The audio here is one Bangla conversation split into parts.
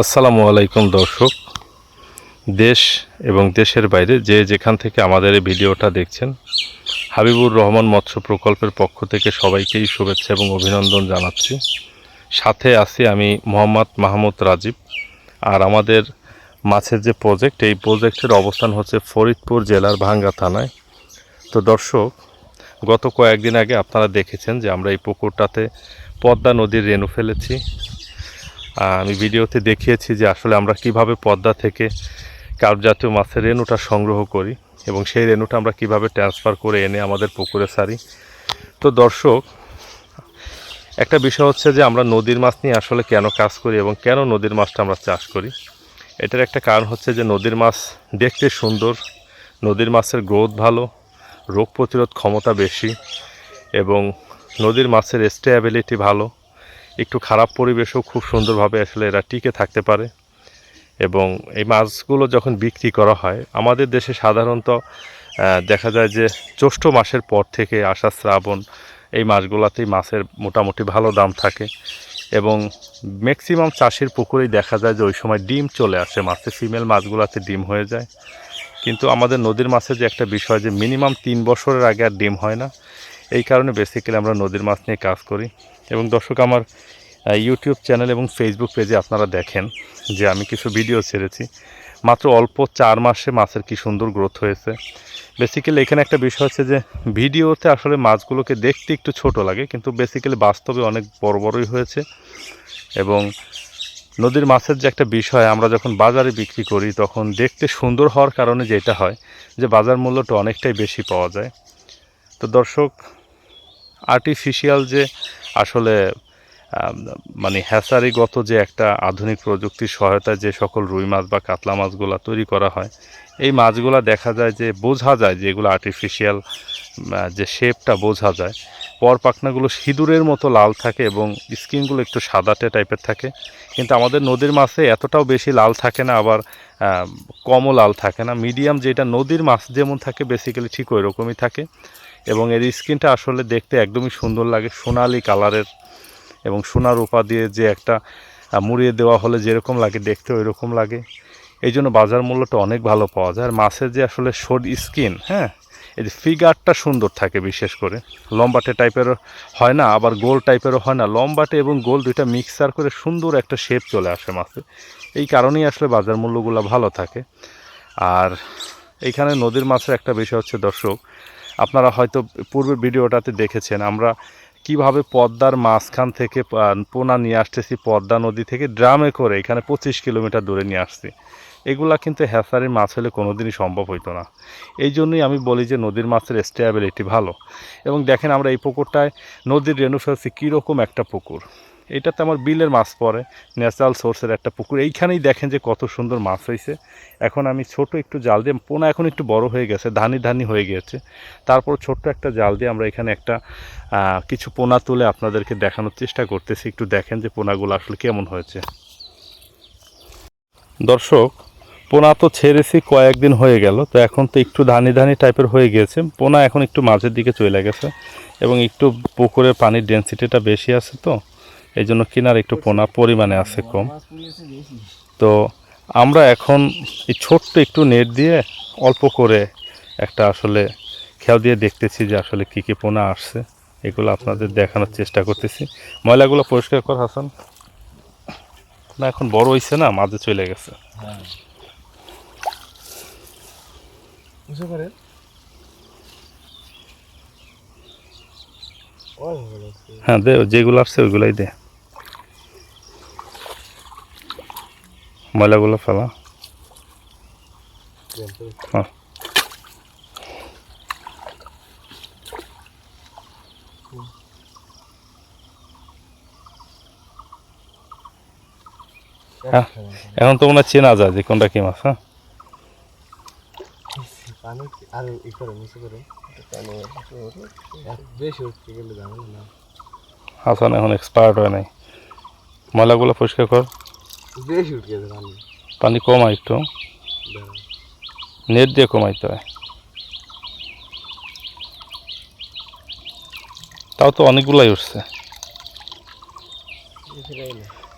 আসসালামু আলাইকুম, দর্শক। দেশ এবং দেশের বাইরে যে যেখান থেকে আমাদের এই ভিডিওটা দেখছেন, হাবিবুর রহমান মৎস্য প্রকল্পের পক্ষ থেকে সবাইকেই শুভেচ্ছা এবং অভিনন্দন জানাচ্ছি। সাথে আছি আমি মোহাম্মদ মাহমুদ রাজীব। আর আমাদের মাছের যে প্রজেক্ট এই প্রজেক্টের অবস্থান হচ্ছে ফরিদপুর জেলার ভাঙ্গা থানায়। তো দর্শক, গত কয়েকদিন আগে আপনারা দেখেছেন যে আমরা এই পুকুরটাতে পদ্মা নদীর রেণু ফেলেছি। আমি ভিডিওতে দেখিয়েছি যে আসলে আমরা কীভাবে পদ্মা থেকে কার্প জাতীয় মাছের রেণুটা সংগ্রহ করি এবং সেই রেণুটা আমরা কীভাবে ট্রান্সফার করে এনে আমাদের পুকুরে সারি। তো দর্শক, একটা বিষয় হচ্ছে যে আমরা নদীর মাছ নিয়ে আসলে কেন কাজ করি এবং কেন নদীর মাছটা আমরা চাষ করি? এটার একটা কারণ হচ্ছে যে নদীর মাছ দেখতে সুন্দর, নদীর মাছের গ্রোথ ভালো, রোগ প্রতিরোধ ক্ষমতা বেশি এবং নদীর মাছের স্টেবিলিটি ভালো। একটু খারাপ পরিবেশেও খুব সুন্দরভাবে আসলে এরা টিকে থাকতে পারে। এবং এই মাছগুলো যখন বিক্রি করা হয়, আমাদের দেশে সাধারণত দেখা যায় যে জ্যৈষ্ঠ মাসের পর থেকে আষাঢ় শ্রাবণ, এই মাছগুলোতেই মাছের মোটামুটি ভালো দাম থাকে। এবং ম্যাক্সিমাম চাষির পুকুরেই দেখা যায় যে ওই সময় ডিম চলে আসে মাছের ফিমেল মাছগুলোতে ডিম হয়ে যায়। কিন্তু আমাদের নদীর মাছের যে একটা বিষয় যে মিনিমাম তিন বছরের আগে আর ডিম হয় না, এই কারণে বেসিক্যালি আমরা নদীর মাছ নিয়ে কাজ করি। এবং দর্শক আমার ইউটিউব চ্যানেল এবং ফেসবুক পেজে আপনারা দেখেন যে আমি কিছু ভিডিও ছেড়েছি। মাত্র অল্প চার মাসে মাছের কি সুন্দর গ্রোথ হয়েছে। বেসিক্যালি এখানে একটা বিষয় হচ্ছে যে ভিডিওতে আসলে মাছগুলোকে দেখতে একটু ছোট লাগে, কিন্তু বেসিক্যালি বাস্তবে অনেক বড় বড়ই হয়েছে। এবং নদীর মাছের যে একটা বিষয়, আমরা যখন বাজারে বিক্রি করি, তখন দেখতে সুন্দর হওয়ার কারণে যেটা হয়, যে বাজার মূল্যটা অনেকটাই বেশি পাওয়া যায়। তো দর্শক আর্টিফিশিয়াল যে আসলে মানে হ্যাচারিগত যে একটা আধুনিক প্রযুক্তির সহায়তায় যে সকল রুই মাছ বা কাতলা মাছগুলো তৈরি করা হয়, এই মাছগুলো দেখা যায় যে বোঝা যায় যে এগুলো আর্টিফিশিয়াল যে শেপটা বোঝা যায়। পর পাখনাগুলো সিঁদুরের মতো লাল থাকে এবং স্কিনগুলো একটু সাদাটে টাইপের থাকে। কিন্তু আমাদের নদীর মাছে এতটাও বেশি লাল থাকে না, আবার কমও লাল থাকে না। মিডিয়াম যেটা নদীর মাছ যেমন থাকে বেসিক্যালি ঠিক ওই রকমই থাকে। এবং এর স্কিনটা আসলে দেখতে একদমই সুন্দর লাগে, সোনালি কালারের এবং সোনার রূপা দিয়ে যে একটা মুড়িয়ে দেওয়া হলে যেরকম লাগে, দেখতে ওই রকম লাগে। এই জন্য বাজার মূল্যটা অনেক ভালো পাওয়া যায়। আর মাছের যে আসলে শোড স্কিন হ্যাঁ এই যে ফিগারটা সুন্দর থাকে বিশেষ করে। লম্বাটে টাইপেরও হয় না, আবার গোল টাইপেরও হয় না। লম্বাটে এবং গোল দুইটা মিক্সার করে সুন্দর একটা শেপ চলে আসে মাছে। এই কারণেই আসলে বাজার মূল্যগুলো ভালো থাকে। আর এইখানে নদীর মাছের একটা বিষয় হচ্ছে, দর্শক আপনারা হয়তো পূর্বের ভিডিওটাতে দেখেছেন, আমরা কীভাবে পদ্মার মাঝখান থেকে পোনা নিয়ে আসতেছি পদ্মা নদী থেকে ড্রামে করে এখানে পঁচিশ কিলোমিটার দূরে নিয়ে আসছি। এগুলা কিন্তু হ্যাসারির মাছ হলে কোনোদিনই সম্ভব হইতো না। এই জন্যই আমি বলি যে নদীর মাছের স্টেবিলিটি ভালো। এবং দেখেন আমরা এই পুকুরটায় নদীর রেণু ফেলছি কীরকম একটা পুকুর। এটাতে আমার বিলের মাছ পড়ে, ন্যাচারাল সোর্সের একটা পুকুর। এইখানেই দেখেন যে কত সুন্দর মাছ হয়েছে এখন আমি ছোট একটু জাল দিয়ে, পোনা এখন একটু বড় হয়ে গেছে, ধানি ধানি হয়ে গিয়েছে তারপর ছোট্ট একটা জাল দিয়ে আমরা এখানে একটা কিছু পোনা তুলে আপনাদেরকে দেখানোর চেষ্টা করতেছি। একটু দেখেন যে পোনাগুলো আসলে কেমন হয়েছে। দর্শক, পোনা তো ছেড়েছি, কয়েকদিন হয়ে গেল। তো এখন তো একটু ধানি ধানি টাইপের হয়ে গিয়েছে পোনা এখন একটু মাঝের দিকে চলে গেছে এবং একটু পুকুরের পানির ডেন্সিটিটা বেশি আছে তো। এই জন্য কিনার একটু পোনা পরিমাণে আছে কম। তো আমরা এখন এই ছোট্ট একটু নেট দিয়ে অল্প করে একটা আসলে খেয়াল দিয়ে দেখতেছি যে আসলে কী কী পোনা আসছে। এগুলো আপনাদের দেখানোর চেষ্টা করতেছি। ময়লাগুলো পরিষ্কার কর, হাসান। না, এখন বড় হয়েছে না, মাঝে চলে গেছে। হ্যাঁ দে, যেগুলো আসছে ওইগুলাই দে। ময়লাগুলো ফেলা। হ্যাঁ। হ্যাঁ। এখন তো মনে হয় চেনা যায় যে কোনটা কি মাছ হ্যাঁ। হাসান এখন এক্সপায়ার্ট হয় নাই। ময়লাগুলো পরিষ্কার কর। বেশি উঠে গেছে পানি। পানি কমা একটু। নেট দিয়ে কমাইতে হয়। তাও তো অনেকগুলাই উঠছে।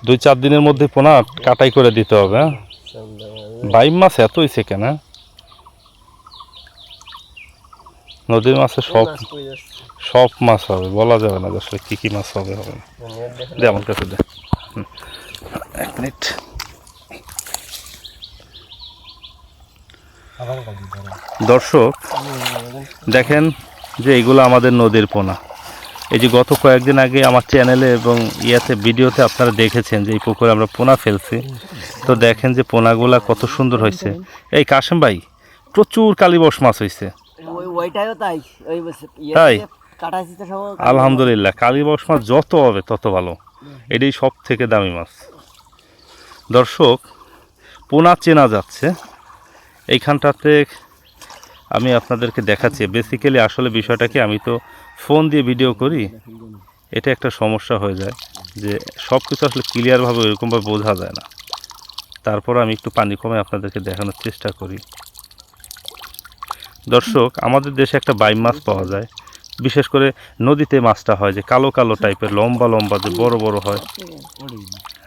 দুই চার দিনের মধ্যে পোনা কাটাই করে দিতে হবে হ্যাঁ? বাইম মাছ এত হয়েছে কেন হ্যাঁ? নদীর মাছে সব সব মাছ হবে বলা যাবে না আসলে কি কি মাছ হবে হবে না। দে আমার কাছে দে। এক মিনিট। দর্শক দেখেন যে এগুলো আমাদের নদীর পোনা। এই যে গত কয়েকদিন আগে আমার চ্যানেলে এবং ইয়াতে ভিডিওতে আপনারা দেখেছেন যে এই পুকুরে আমরা পোনা ফেলছি। তো দেখেন যে পোনাগুলা কত সুন্দর হয়েছে। এই কাশেম ভাই প্রচুর কালীবস মাছ হয়েছে। তাই। বস- ইয়ে আলহামদুলিল্লাহ কালীবস মাছ যত হবে তত ভালো। এটাই সব থেকে দামি মাছ। দর্শক, পোনা চেনা যাচ্ছে। এইখানটাতে আমি আপনাদেরকে দেখাচ্ছি। বেসিক্যালি আসলে বিষয়টা কি, আমি তো ফোন দিয়ে ভিডিও করি। এটা একটা সমস্যা হয়ে যায় যে সব কিছু আসলে ক্লিয়ারভাবে ওইরকমভাবে বোঝা যায় না। তারপর আমি একটু পানি কমে আপনাদেরকে দেখানোর চেষ্টা করি। দর্শক, আমাদের দেশে একটা বাইম মাছ পাওয়া যায়। বিশেষ করে নদীতে মাছটা হয় যে কালো কালো টাইপের লম্বা লম্বা যে বড় বড় হয়।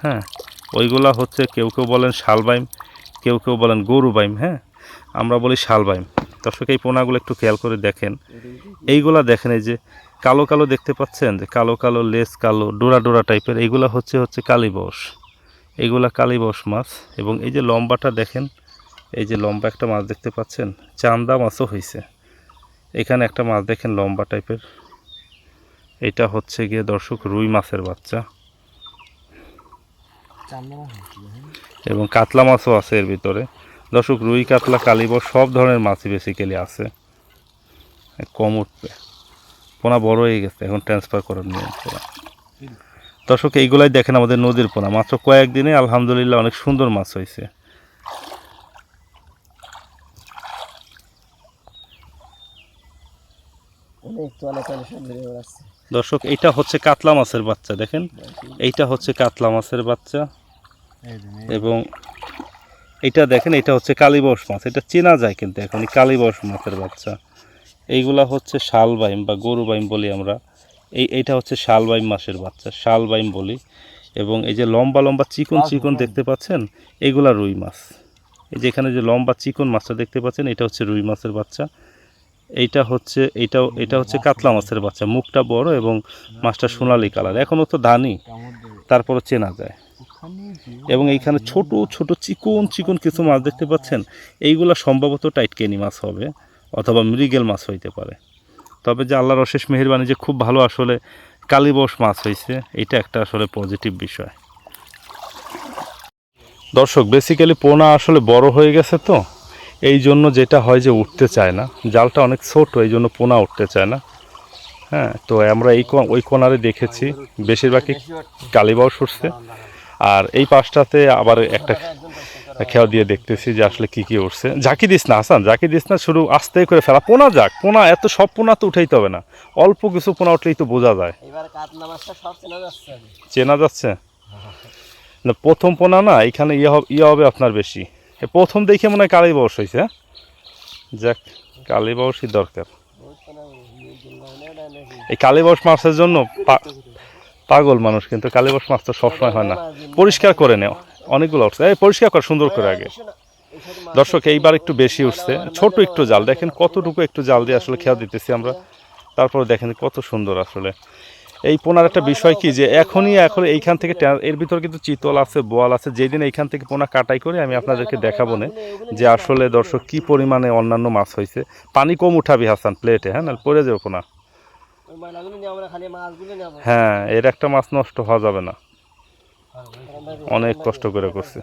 হ্যাঁ ওইগুলা হচ্ছে কেউ কেউ বলেন শালবাইম, কেউ কেউ বলেন গরু বাইম হ্যাঁ? আমরা বলি শালবাইম। দর্শক, এই পোনাগুলো একটু খেয়াল করে দেখেন। এইগুলা দেখেন এই যে কালো কালো দেখতে পাচ্ছেন? যে কালো কালো, লেস কালো, ডোরা ডোরা টাইপের। এইগুলা হচ্ছে হচ্ছে কালীবস এইগুলা কালীবস মাছ এবং এই যে লম্বাটা দেখেন, এই যে লম্বা একটা মাছ দেখতে পাচ্ছেন? চান্দা মাছও হয়েছে এখানে একটা মাছ দেখেন লম্বা টাইপের। এটা হচ্ছে গিয়ে দর্শক রুই মাছের বাচ্চা। এবং কাতলা মাছও আছে এর ভিতরে। দর্শক, রুই, কাতলা, কালিবর সব ধরনের মাছই বেসিক্যালি আছে। কম উঠবে। পোনা বড় হয়ে গেছে, এখন ট্রান্সফার করার নিয়ম পোনা। দর্শক, এইগুলাই দেখেন আমাদের নদীর পোনা। মাত্র কয়েকদিনে আলহামদুলিল্লাহ অনেক সুন্দর মাছ হয়েছে। অনেক চলে চলে সব ঘুরে বেড়াচ্ছে দর্শক এইটা হচ্ছে কাতলা মাছের বাচ্চা দেখেন। এইটা হচ্ছে কাতলা মাছের বাচ্চা। এবং এটা দেখেন এটা হচ্ছে কালীবস মাছ। এটা চেনা যায় কিন্তু এখন এই কালীবস মাছের বাচ্চা। এইগুলা হচ্ছে শালবাইম বা গরু বাইম বলি আমরা। এই এইটা হচ্ছে শালবাইম মাছের বাচ্চা শালবাইম বলি। এবং এই যে লম্বা লম্বা চিকন চিকন দেখতে পাচ্ছেন এগুলা রুই মাছ। এই যে এখানে যে লম্বা চিকন মাছটা দেখতে পাচ্ছেন এটা হচ্ছে রুই মাছের বাচ্চা। এইটা হচ্ছে, এইটাও, এটা হচ্ছে কাতলা মাছের বাচ্চা। মুখটা বড় এবং মাছটা সোনালি কালার। এখনও তো ধানি তারপরও চেনা যায়। এবং এইখানে ছোট ছোট চিকন চিকন কিছু মাছ দেখতে পাচ্ছেন। এইগুলা সম্ভবত টাইটকেনি মাছ হবে, অথবা মৃগেল মাছ হইতে পারে। তবে যে আল্লাহর অশেষ মেহেরবানি যে খুব ভালো আসলে কালীবস মাছ হয়েছে এটা একটা আসলে পজিটিভ বিষয়। দর্শক বেসিক্যালি পোনা আসলে বড় হয়ে গেছে তো। এই জন্য যেটা হয় যে উঠতে চায় না। জালটা অনেক ছোট এই জন্য পোনা উঠতে চায় না। হ্যাঁ তো আমরা এই ওই কোনারে দেখেছি। বেশিরভাগই কালীবাস উঠছে। আর এই পাশটাতে আবার একটা খেয়া দিয়ে দেখতেছি যে আসলে কি কি উঠছে। ঝাঁকি দিস না হাসান ঝাঁকি দিস না শুরু আস্তে করে ফেলা। পোনা যাক পোনা এত সব পোনা তো উঠাইতে হবে না। অল্প কিছু পোনা উঠলেই তো বোঝা যায়। চেনা যাচ্ছে? না প্রথম পোনা না এখানে ইয়ে হবে ইয়ে হবে আপনার বেশি। প্রথম দেখে মনে হয় কালী বয়স হয়েছে হ্যাঁ? যাক, কালী বয়সই দরকার। এই কালীবস মাছের জন্য পাগল মানুষ, কিন্তু কালীবস মাছ তো সবসময় হয় না। পরিষ্কার করে নেও, অনেকগুলো উঠছে এই পরিষ্কার কর, সুন্দর করে আগে। দর্শক, এইবার একটু বেশি উঠছে। ছোট একটু জাল, দেখেন কতটুকু একটু জাল দিয়ে আসলে খেয়াল দিতেছি আমরা। তারপরে দেখেন কত সুন্দর আসলে। এই পোনার একটা বিষয় কি যে এখনই এখন এইখান থেকে এর ভিতর কিন্তু চিতল আছে বোয়াল আছে যেদিন এইখান থেকে পোনা কাটাই করে আমি আপনাদেরকে দেখাবো না যে আসলে দর্শক কি পরিমাণে অন্যান্য মাছ হয়েছে পানি কম উঠাবি হাসান প্লেটে হ্যাঁ না পড়ে যাবে পোনা। হ্যাঁ এর একটা মাছ নষ্ট হওয়া যাবে না। অনেক কষ্ট করে করছে।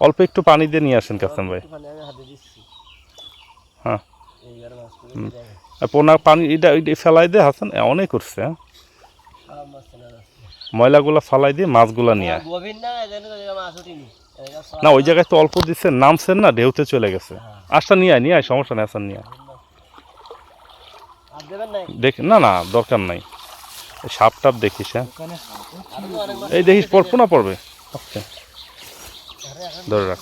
অল্প একটু পানি দিয়ে নিয়ে আসেন কাসেম ভাই। হ্যাঁ। আর পোনা পানি এটা এটা ফেলাই দিয়ে হাসান এ, অনেক উঠছে হ্যাঁ? সব মাছ ময়লাগুলো ফালাই দিয়ে মাছগুলো নিয়ে না ওই জায়গায় তো অল্প দিচ্ছে নামছেন না ঢেউতে চলে গেছে। আচ্ছা নিয়ে নিয়ে সমস্যা নেই হাসান নিয়ে দেখ না না দরকার নাই। সাপ টাপ দেখিস হ্যাঁ? এই দেখিস পড়ব না পড়বে। আচ্ছা ধরে রাখ।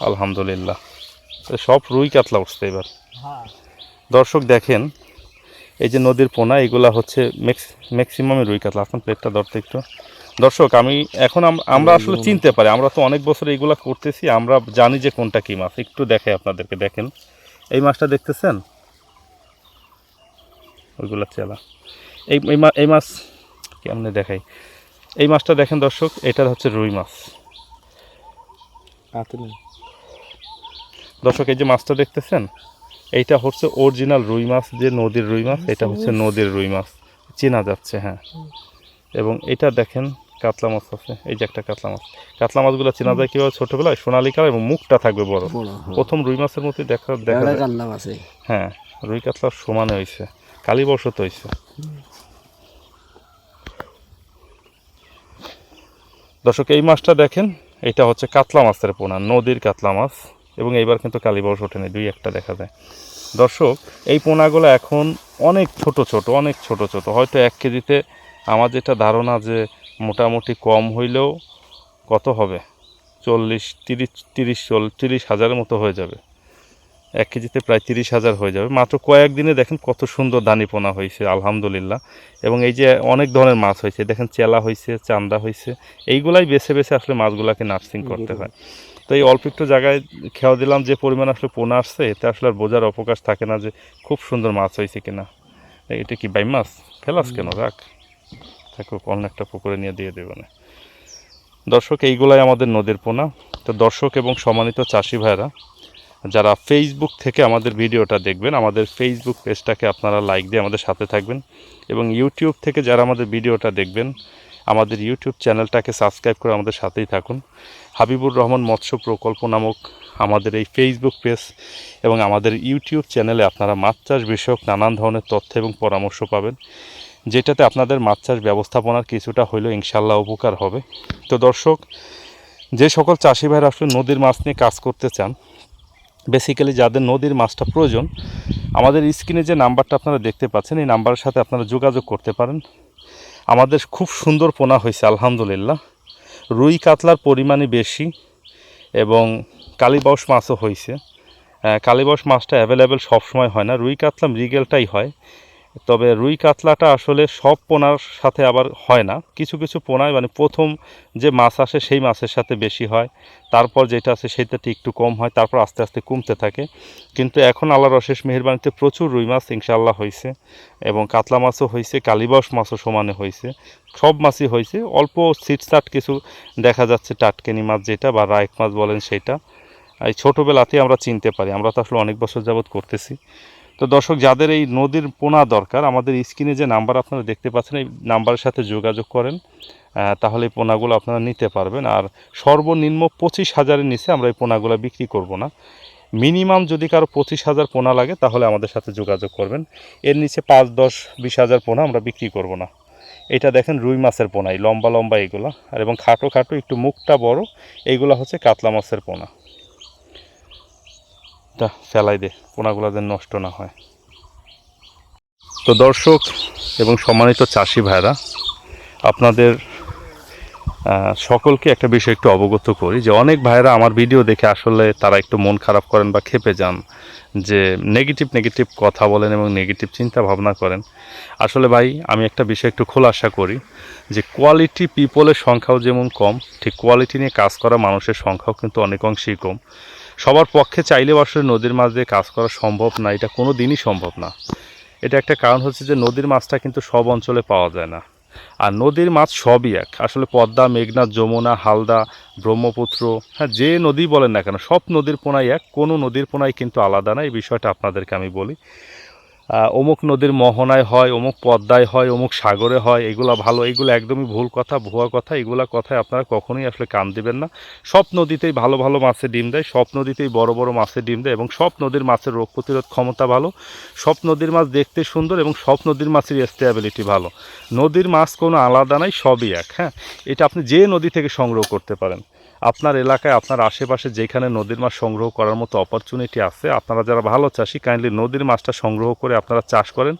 আলহামদুলিল্লাহ। সব রুই কাতলা উঠছে এবার। হ্যাঁ দর্শক দেখেন এই যে নদীর পোনা এগুলা হচ্ছে ম্যাক্সিমামে রুই কাতলা। আপনার প্লেটটা ধরতে একটু। দর্শক আমি এখন আম- আমরা আসলে চিনতে পারি। আমরা তো অনেক বছর এইগুলা করতেছি আমরা জানি যে কোনটা কী মাছ। একটু দেখে আপনাদেরকে দেখেন। এই মাছটা দেখতেছেন? ওইগুলা চেলা। এই এই মাছ কেমনে দেখাই? এই মাছটা দেখেন দর্শক এটা হচ্ছে রুই মাছ। দর্শক এই যে মাছটা দেখতেছেন? এইটা হচ্ছে অরিজিনাল রুই মাছ যে নদীর রুই মাছ এটা হচ্ছে নদীর রুই মাছ। চেনা যাচ্ছে হ্যাঁ। এবং এটা দেখেন কাতলা মাছ আছে এই যে একটা কাতলা মাছ। কাতলা মাছগুলো চেনা যায় কীভাবে ছোটোবেলায়? সোনালি কালার এবং মুখটা থাকবে বড়। হ্যাঁ। প্রথম রুই মাছের মধ্যে দেখা দেখা যায়। হ্যাঁ রুই কাতলার সমানে হয়েছে কালী বর্ষত হয়েছে দর্শক এই মাছটা দেখেন এটা হচ্ছে কাতলা মাছের পোনা নদীর কাতলা মাছ। এবং এইবার কিন্তু কালীবর্ষ ওঠেনি দুই একটা দেখা যায়। দর্শক এই পোনাগুলো এখন অনেক ছোট ছোট অনেক ছোট ছোট। হয়তো এক কেজিতে আমার যেটা ধারণা যে মোটামুটি কম হইলেও কত হবে? চল্লিশ তিরিশ তিরিশ চল তিরিশ হাজারের মতো হয়ে যাবে। এক কেজিতে প্রায় তিরিশ হাজার হয়ে যাবে। মাত্র কয়েকদিনে দেখেন কত সুন্দর দানি পোনা হয়েছে আলহামদুলিল্লাহ। এবং এই যে অনেক ধরনের মাছ হয়েছে দেখেন চেলা হয়েছে চান্দা হয়েছে এইগুলাই বেছে বেছে আসলে মাছগুলাকে নার্সিং করতে হয়। তো এই অল্প একটু জায়গায় খেয়াল দিলাম যে পরিমাণ আসলে পোনা আসছে এতে আসলে আর বোঝার অবকাশ থাকে না যে খুব সুন্দর মাছ হয়েছে কিনা। এটা কি বাই মাছ? ফেলাস কেন? রাখ। থাকুক অন্য একটা পুকুরে নিয়ে দিয়ে দেবে না। দর্শক এইগুলাই আমাদের নদীর পোনা। তো দর্শক এবং সম্মানিত চাষি ভাইরা যারা ফেসবুক থেকে আমাদের ভিডিওটা দেখবেন আমাদের ফেসবুক পেজটাকে আপনারা লাইক দিয়ে আমাদের সাথে থাকবেন এবং ইউটিউব থেকে যারা আমাদের ভিডিওটা দেখবেন আমাদের ইউটিউব চ্যানেলটাকে সাবস্ক্রাইব করে আমাদের সাথেই থাকুন। হাবিবুর রহমান মৎস্য প্রকল্প নামক আমাদের এই ফেসবুক পেজ এবং আমাদের ইউটিউব চ্যানেলে আপনারা মাছ চাষ বিষয়ক নানান ধরনের তথ্য এবং পরামর্শ পাবেন, যেটাতে আপনাদের মাছ চাষ ব্যবস্থাপনার কিছুটা হইলেও ইনশাল্লাহ উপকার হবে। তো দর্শক, যে সকল চাষি ভাইরা আসলে নদীর মাছ নিয়ে কাজ করতে চান বেসিক্যালি যাদের নদীর মাছটা প্রয়োজন, আমাদের স্ক্রিনে যে নাম্বারটা আপনারা দেখতে পাচ্ছেন, এই নাম্বারের সাথে আপনারা যোগাযোগ করতে পারেন। আমাদের খুব সুন্দর পোনা হয়েছে, আলহামদুলিল্লাহ। রুই কাতলার পরিমাণই বেশি এবং কালীবাউস মাছও হয়েছে। কালীবাউস মাছটা অ্যাভেলেবেল সবসময় হয় না। রুই কাতলা মৃগেলটাই হয়। তবে রুই কাতলাটা আসলে সব পোনার সাথে আবার হয় না। কিছু কিছু পোনায় মানে প্রথম যে মাছ আসে সেই মাছের সাথে বেশি হয়। তারপর যেটা আছে সেটাতে একটু কম হয়, তারপর আস্তে আস্তে কমতে থাকে। কিন্তু এখন আল্লাহর অশেষ মেহেরবানিতে প্রচুর রুই মাছ ইনশাল্লাহ হয়েছে এবং কাতলা মাছও হয়েছে কালীবাস মাছও সমানে হয়েছে সব মাছই হয়েছে অল্প সিটসাট কিছু দেখা যাচ্ছে টাটকেনি মাছ যেটা বা রায়ক মাছ বলেন সেটা। এই ছোটোবেলাতেই আমরা চিনতে পারি, আমরা তো আসলে অনেক বছর যাবৎ করতেছি। তো দর্শক, যাদের এই নদীর পোনা দরকার, আমাদের স্ক্রিনে যে নাম্বার আপনারা দেখতে পাচ্ছেন, এই নাম্বারের সাথে যোগাযোগ করেন তাহলে এই পোনাগুলো আপনারা নিতে পারবেন। আর সর্বনিম্ন পঁচিশ হাজারের নিচে আমরা এই পোনাগুলো বিক্রি করব না। মিনিমাম যদি কারও পঁচিশ হাজার পোনা লাগে, তাহলে আমাদের সাথে যোগাযোগ করবেন। এর নিচে পাঁচ, দশ, বিশ হাজার পোনা আমরা বিক্রি করব না। এটা দেখেন রুই মাছের পোনাই লম্বা লম্বা এগুলো। আর এবং খাটো খাটো, একটু মুখটা বড় এইগুলো হচ্ছে কাতলা মাছের পোনা। এটা ফেলাই দে পোনাগুলো যেন নষ্ট না হয়। তো দর্শক এবং সম্মানিত চাষি ভাইরা, আপনাদের সকলকে একটা বিষয় একটু অবগত করি যে অনেক ভাইরা আমার ভিডিও দেখে আসলে তারা একটু মন খারাপ করেন বা খেপে যান, যে নেগেটিভ নেগেটিভ কথা বলেন এবং নেগেটিভ চিন্তা ভাবনা করেন। আসলে ভাই, আমি একটা বিষয় একটু খোলাসা করি যে কোয়ালিটি পিপলের সংখ্যাও যেমন কম, ঠিক কোয়ালিটি নিয়ে কাজ করা মানুষের সংখ্যাও কিন্তু অনেক অংশেই কম। সবার পক্ষে চাইলে আসলে নদীর মাছ দিয়ে কাজ করা সম্ভব না, এটা কোনো দিনই সম্ভব না। এটা একটা কারণ হচ্ছে যে নদীর মাছটা কিন্তু সব অঞ্চলে পাওয়া যায় না। আর নদীর মাছ সবই এক। আসলে পদ্মা, মেঘনা, যমুনা, হালদা, ব্রহ্মপুত্র হ্যাঁ যে নদী বলেন না কেন, সব নদীর পোনাই এক। কোনো নদীর পোনাই কিন্তু আলাদা না, এই বিষয়টা আপনাদেরকে আমি বলি। অমুক নদীর মোহনায় হয়, অমুক পদ্মায় হয়, অমুক সাগরে হয়, এগুলো ভালো, এগুলো একদমই ভুল কথা, ভুয়া কথা, এগুলো কথায় আপনারা কখনোই আসলে কান দিবেন না। সব নদীতেই ভালো ভালো মাছের ডিম দেয়, সব নদীতেই বড় বড় মাছের ডিম দেয় এবং সব নদীর মাছের রোগ প্রতিরোধ ক্ষমতা ভালো। সব নদীর মাছ দেখতে সুন্দর এবং সব নদীর মাছের স্টেবিলিটি ভালো। নদীর মাছ কোনো আলাদা নাই, সবই এক হ্যাঁ? এটা আপনি যে নদী থেকে সংগ্রহ করতে পারেন। আপনার এলাকায়, আপনার আশেপাশে যেখানে নদীর মাছ সংগ্রহ করার মতো অপরচুনিটি আছে, আপনারা যারা ভালো চাষি কাইন্ডলি নদীর মাছটা সংগ্রহ করে আপনারা চাষ করেন।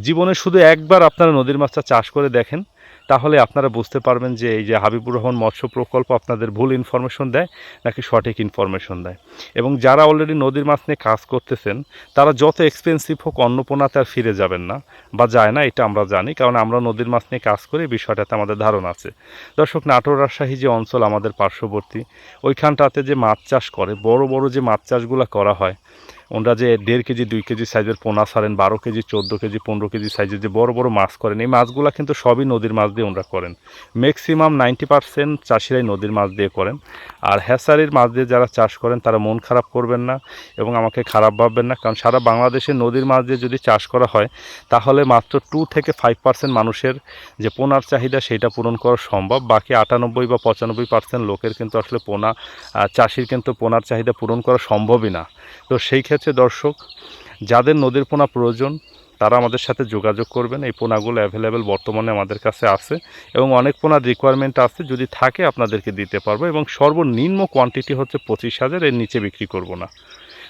জীবনে শুধু একবার আপনারা নদীর মাছটা চাষ করে দেখেন। তাহলে আপনারা বুঝতে পারবেন যে এই যে হাবিবুর রহমান মৎস্য প্রকল্প আপনাদের ভুল ইনফরমেশন দেয় নাকি সঠিক ইনফরমেশন দেয়। এবং যারা অলরেডি নদীর মাছ নিয়ে কাজ করতেছেন, তারা যত এক্সপেন্সিভ হোক অন্য পোনাতে আর ফিরে যাবেন না বা যায় না, এটা আমরা জানি, কারণ আমরা নদীর মাছ নিয়ে কাজ করি বিষয়টাতে আমাদের ধারণা আছে। দর্শক, নাটোর রাজশাহী যে অঞ্চল আমাদের পার্শ্ববর্তী, ওইখানটাতে যে মাছ চাষ করে, বড় বড় যে মাছ চাষগুলো করা হয় ওনারা যে দেড় কেজি, দুই কেজি সাইজের পোনা ছাড়েন, বারো কেজি, চোদ্দ কেজি, পনেরো কেজি সাইজের যে বড় বড় মাছ করেন, এই মাছগুলো কিন্তু সবই নদীর মাছ দিয়ে ওনারা করেন। ম্যাক্সিমাম নাইনটি পার্সেন্ট চাষিরাই নদীর মাছ দিয়ে করেন। আর হ্যাসারির মাছ দিয়ে যারা চাষ করেন, তারা মন খারাপ করবেন না এবং আমাকে খারাপ ভাববেন না, কারণ সারা বাংলাদেশে নদীর মাছ দিয়ে যদি চাষ করা হয়, তাহলে মাত্র টু থেকে ফাইভ পার্সেন্ট মানুষের যে পোনার চাহিদা, সেটা পূরণ করা সম্ভব। বাকি আটানব্বই বা পঁচানব্বই পার্সেন্ট লোকের কিন্তু আসলে পোনা চাষির কিন্তু পোনার চাহিদা পূরণ করা সম্ভবই না। তো সেই ক্ষেত্রে দর্শক, যাদের নদীর পোনা প্রয়োজন, তারা আমাদের সাথে যোগাযোগ করবেন। এই পোনাগুলো অ্যাভেলেবেল বর্তমানে আমাদের কাছে আছে এবং অনেক পোনার রিকোয়ারমেন্ট আছে, যদি থাকে আপনাদেরকে দিতে পারব এবং সর্বনিম্ন কোয়ান্টিটি হচ্ছে পঁচিশ হাজার, এর নিচে বিক্রি করব না।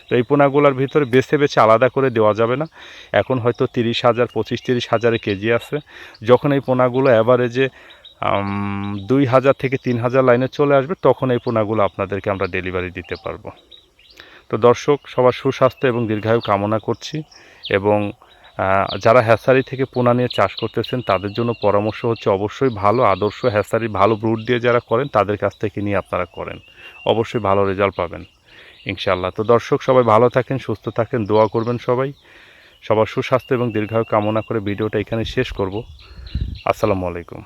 তো এই পোনাগুলোর ভিতরে বেছে বেছে আলাদা করে দেওয়া যাবে না। এখন হয়তো তিরিশ হাজার, পঁচিশ তিরিশ হাজারে কেজি আছে। যখন এই পোনাগুলো অ্যাভারেজে দুই হাজার থেকে তিন হাজার লাইনে চলে আসবে, তখন এই পোনাগুলো আপনাদেরকে আমরা ডেলিভারি দিতে পারব। তো দর্শক, সবার সুস্বাস্থ্য এবং দীর্ঘায়ু কামনা করছি এবং যারা হ্যাসারি থেকে পোনা নিয়ে চাষ করতেছেন, তাদের জন্য পরামর্শ হচ্ছে অবশ্যই ভালো, আদর্শ হ্যাসারি, ভালো ব্রুট দিয়ে যারা করেন, তাদের কাছ থেকে নিয়ে আপনারা করেন। অবশ্যই ভালো রেজাল্ট পাবেন, ইনশাআল্লাহ। তো দর্শক, সবাই ভালো থাকেন, সুস্থ থাকেন, দোয়া করবেন সবাই। সবার সুস্বাস্থ্য এবং দীর্ঘায়ু কামনা করে ভিডিওটা এখানে শেষ করব। আসসালামু আলাইকুম।